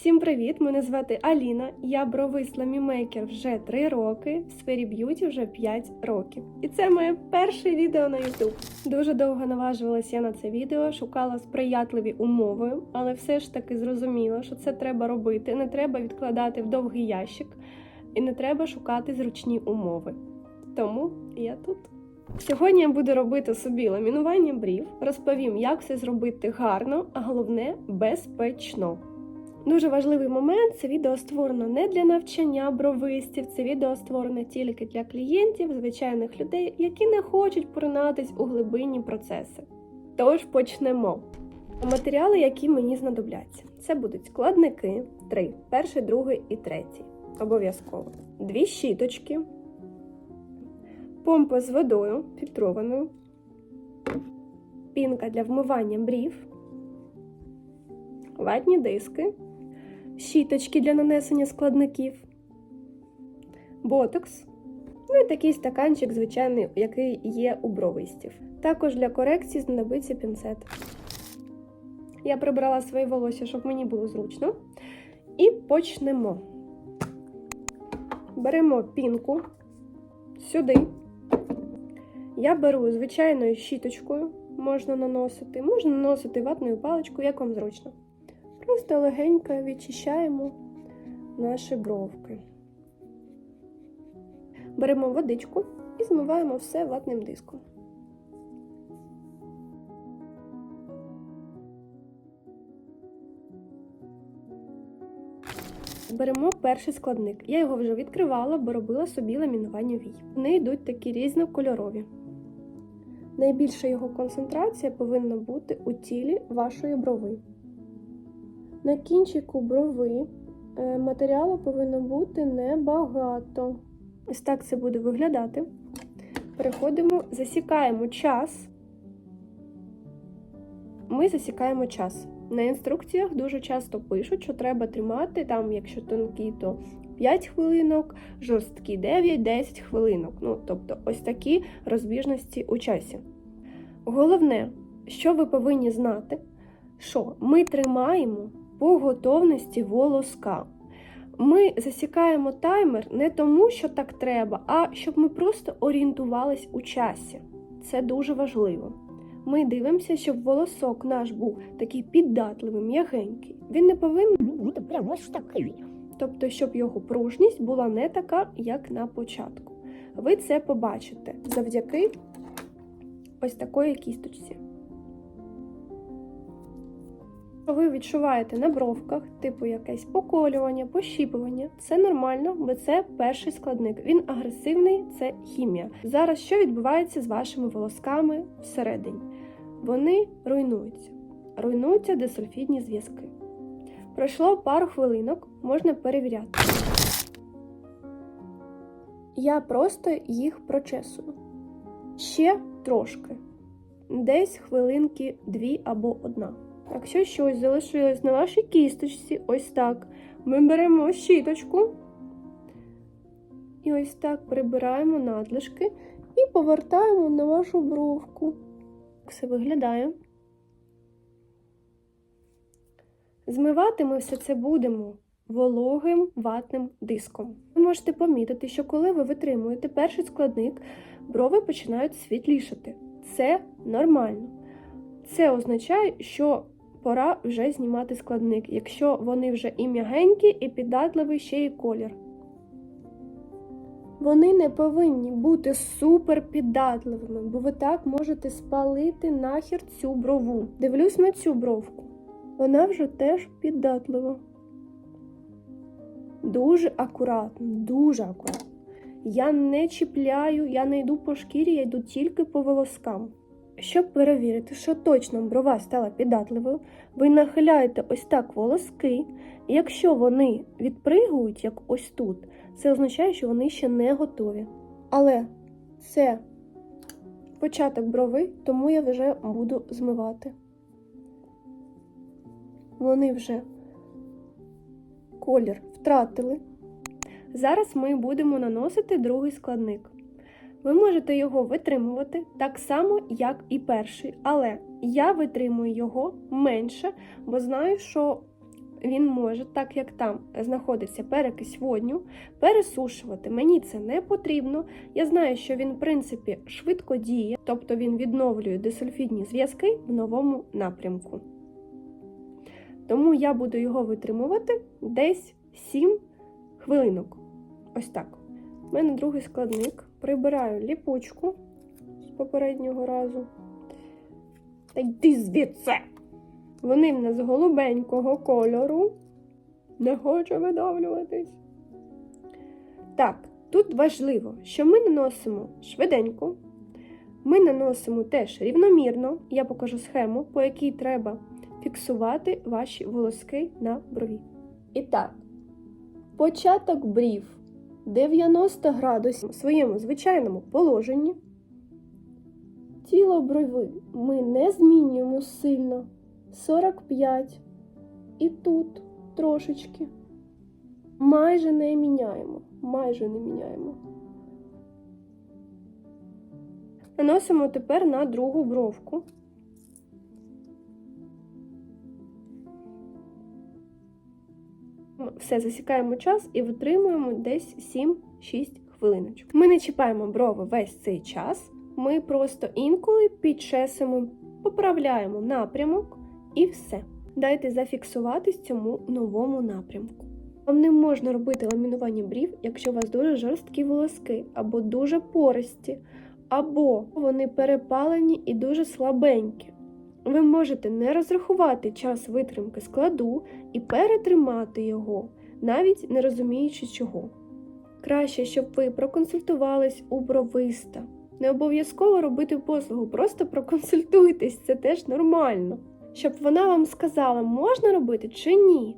Всім привіт! Мене звати Аліна. Я бровисла мімейкер вже 3 роки, в сфері б'юті вже 5 років. І це моє перше відео на YouTube. Дуже довго наважувалася на це відео, шукала сприятливі умови, але все ж таки зрозуміла, що це треба робити. Не треба відкладати в довгий ящик і не треба шукати зручні умови. Тому я тут. Сьогодні я буду робити собі ламінування брів, розповім, як все зробити гарно, а головне безпечно. Дуже важливий момент це відео створено не для навчання бровистів, це відео створено тільки для клієнтів, звичайних людей, які не хочуть поринатись у глибинні процеси. Тож почнемо. Матеріали, які мені знадобляться, це будуть складники, три: перший, другий і третій. Обов'язково. Дві щіточки, помпа з водою фільтрованою, пінка для вмивання брів, ватні диски, щіточки для нанесення складників, ботокс, ну і такий стаканчик, звичайний, який є у бровистів. Також для корекції знадобиться пінцет. Я прибрала своє волосся, щоб мені було зручно. І почнемо. Беремо пінку сюди. Я беру звичайною щіточкою, можна наносити, можна наносити ватною паличкою, як вам зручно. Просто легенько відчищаємо наші бровки. Беремо водичку і змиваємо все ватним диском. Беремо перший складник. Я його вже відкривала, бо робила собі ламінування вій. Вони йдуть такі різнокольорові. Найбільша його концентрація повинна бути у тілі вашої брови. На кінчику брови е, матеріалу повинно бути небагато. Ось так це буде виглядати. Переходимо, засікаємо час. Ми засікаємо час. На інструкціях дуже часто пишуть, що треба тримати, там, якщо тонкі, то 5 хвилинок, жорсткі 9-10 хвилинок. Ну, тобто, ось такі розбіжності у часі. Головне, що ви повинні знати, що ми тримаємо по готовності волоска. Ми засікаємо таймер не тому, що так треба, а щоб ми просто орієнтувались у часі. Це дуже важливо. Ми дивимося, щоб волосок наш був такий піддатливий, м'ягенький. Він не повинен бути прямо ось такий. Тобто, щоб його пружність була не така, як на початку. Ви це побачите завдяки ось такої кісточці. Ви відчуваєте на бровках, типу якесь поколювання, пощіпування. Це нормально, бо це перший складник. Він агресивний, це хімія. Зараз що відбувається з вашими волосками всередині? Вони руйнуються. Руйнуються дисульфідні зв'язки. Пройшло пару хвилинок, можна перевіряти. Я просто їх прочесую. Ще трошки. Десь хвилинки дві або одна. Якщо щось залишилось на вашій кісточці, ось так, ми беремо щіточку і ось так прибираємо надлишки і повертаємо на вашу бровку. Все виглядає. Змивати ми все це будемо вологим ватним диском. Ви можете помітити, що коли ви витримуєте перший складник, брови починають світлішати. Це нормально. Це означає, що пора вже знімати складник, якщо вони вже і м'ягенькі, і піддатливий ще й колір. Вони не повинні бути супер піддатливими, бо ви так можете спалити нахер цю брову. Дивлюсь на цю бровку. Вона вже теж піддатлива. Дуже акуратно, дуже акуратно. Я не чіпляю, я не йду по шкірі, я йду тільки по волоскам. Щоб перевірити, що точно брова стала піддатливою, ви нахиляєте ось так волоски, і якщо вони відпригують, як ось тут, це означає, що вони ще не готові. Але це початок брови, тому я вже буду змивати. Вони вже колір втратили. Зараз ми будемо наносити другий складник. Ви можете його витримувати так само, як і перший, але я витримую його менше, бо знаю, що він може, так як там знаходиться перекись водню, пересушувати. Мені це не потрібно. Я знаю, що він, в принципі, швидко діє, тобто він відновлює дисульфідні зв'язки в новому напрямку. Тому я буду його витримувати десь 7 хвилинок. Ось так. У мене другий складник. Прибираю ліпучку з попереднього разу. Та йди звідси! Вони в нас голубенького кольору. Не хочу видавлюватись. Так, тут важливо, що ми наносимо швиденько. Ми наносимо теж рівномірно. Я покажу схему, по якій треба фіксувати ваші волоски на брові. І так, початок брів 90 градусів у своєму звичайному положенні. Тіло брови ми не змінюємо сильно. 45. І тут трошечки. Майже не міняємо. Майже не міняємо. Наносимо тепер на другу бровку. Все, засікаємо час і витримуємо десь 7-6 хвилиночок. Ми не чіпаємо брови весь цей час. Ми просто інколи підчесимо, поправляємо напрямок і все. Дайте зафіксуватись цьому новому напрямку. Вам не можна робити ламінування брів, якщо у вас дуже жорсткі волоски, або дуже пористі, або вони перепалені і дуже слабенькі. Ви можете не розрахувати час витримки складу і перетримати його, навіть не розуміючи чого. Краще, щоб ви проконсультувались у бровиста. Не обов'язково робити послугу, просто проконсультуйтесь, це теж нормально. Щоб вона вам сказала, можна робити чи ні.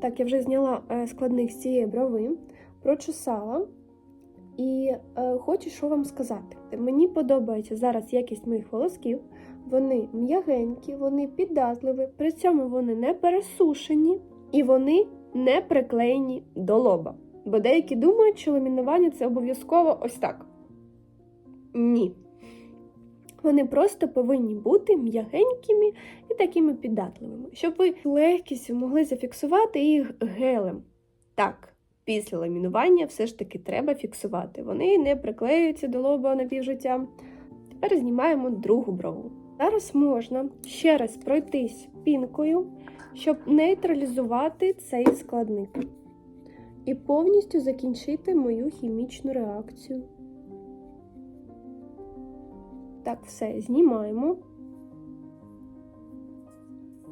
Так, я вже зняла е, складник з цієї брови, прочесала і е, хочу що вам сказати. Мені подобається зараз якість моїх волосків. Вони м'ягенькі, вони піддатливі, при цьому вони не пересушені і вони не приклеєні до лоба. Бо деякі думають, що ламінування це обов'язково ось так. Ні. Вони просто повинні бути м'ягенькими і такими піддатливими, щоб ви легкістю могли зафіксувати їх гелем. Так, після ламінування все ж таки треба фіксувати. Вони не приклеюються до лоба на півжиття. Тепер знімаємо другу брову. Зараз можна ще раз пройтись пінкою, щоб нейтралізувати цей складник. І повністю закінчити мою хімічну реакцію. Так, все, знімаємо.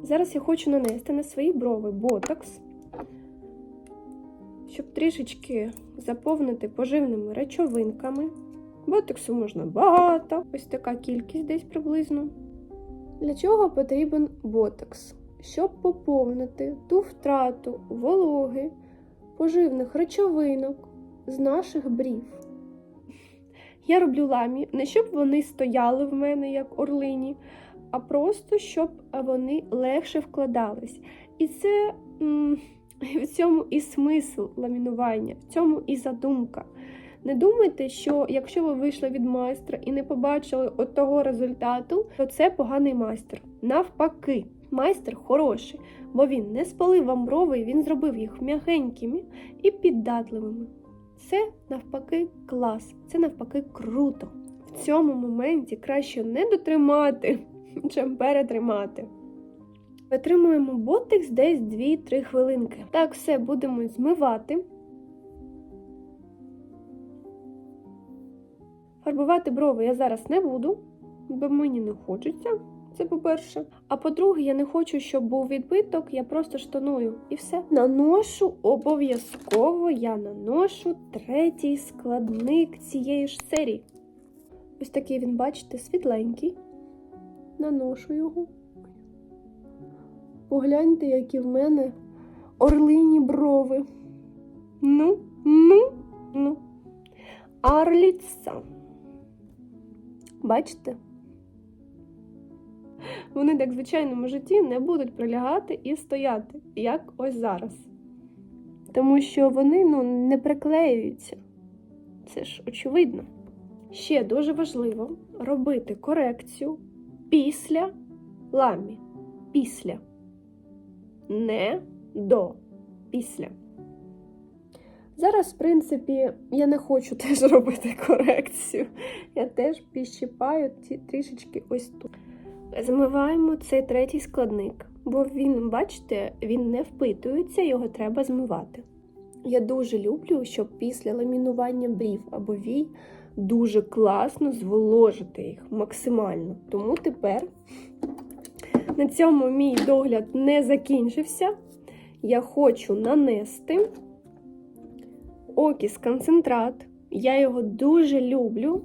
Зараз я хочу нанести на свої брови ботокс, щоб трішечки заповнити поживними речовинками. Ботоксу можна багато, ось така кількість десь приблизно. Для чого потрібен ботокс? Щоб поповнити ту втрату вологи, поживних речовинок з наших брів. Я роблю ламі не щоб вони стояли в мене як орлині, а просто щоб вони легше вкладались. І це м в цьому і смисл ламінування, в цьому і задумка. Не думайте, що якщо ви вийшли від майстра і не побачили от того результату, то це поганий майстер. Навпаки, майстер хороший, бо він не спалив вам брови, він зробив їх м'ягенькими і піддатливими. Це навпаки клас, це навпаки круто. В цьому моменті краще не дотримати, чим перетримати. Витримуємо ботекс десь 2-3 хвилинки. Так, все будемо змивати. Фарбувати брови я зараз не буду, бо мені не хочеться. Це по-перше. А по-друге, я не хочу, щоб був відбиток, я просто штаную і все. Наношу обов'язково я наношу третій складник цієї ж серії. Ось такий він, бачите, світленький. Наношу його. Погляньте, які в мене орлині брови. Ну, ну, ну. Арліца. Бачите? Вони, як в звичайному житті, не будуть прилягати і стояти, як ось зараз. Тому що вони ну, не приклеюються. Це ж очевидно. Ще дуже важливо робити корекцію після ламі. Після. Не до, після. Зараз, в принципі, я не хочу теж робити корекцію. Я теж підщипаю ті трішечки ось тут. Змиваємо цей третій складник, бо він, бачите, він не впитується, його треба змивати. Я дуже люблю, щоб після ламінування брів або вій дуже класно зволожити їх максимально. Тому тепер на цьому мій догляд не закінчився. Я хочу нанести окіс концентрат. Я його дуже люблю.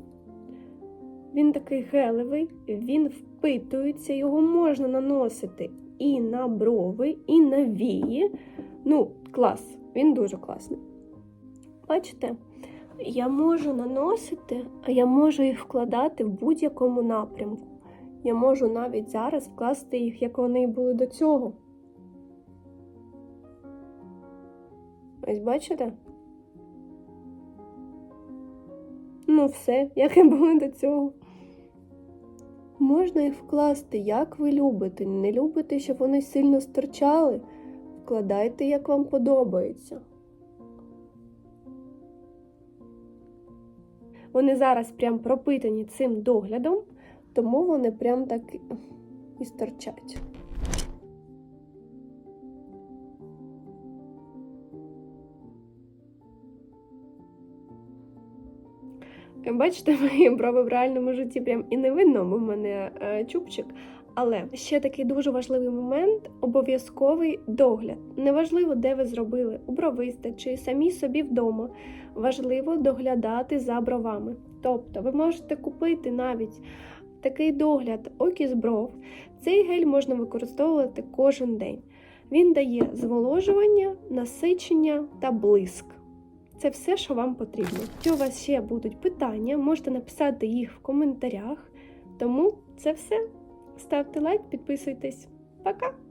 Він такий гелевий, він впитується, його можна наносити і на брови, і на вії. Ну, клас, він дуже класний. Бачите, я можу наносити, а я можу їх вкладати в будь-якому напрямку. Я можу навіть зараз вкласти їх, як вони були до цього. Ось бачите? Ну, все, як і були до цього. Можна їх вкласти, як ви любите. Не любите, щоб вони сильно стирчали. Вкладайте, як вам подобається. Вони зараз прям пропитані цим доглядом, тому вони прям так і стирчать. Бачите, мої брови в реальному житті прям і не видно, бо в мене е, чубчик. Але ще такий дуже важливий момент обов'язковий догляд. Неважливо, де ви зробили, у бровиста чи самі собі вдома. Важливо доглядати за бровами. Тобто, ви можете купити навіть такий догляд окіс бров. Цей гель можна використовувати кожен день. Він дає зволожування, насичення та блиск. Це все, що вам потрібно. Якщо у вас ще будуть питання, можете написати їх в коментарях. Тому це все. Ставте лайк, підписуйтесь. Пока!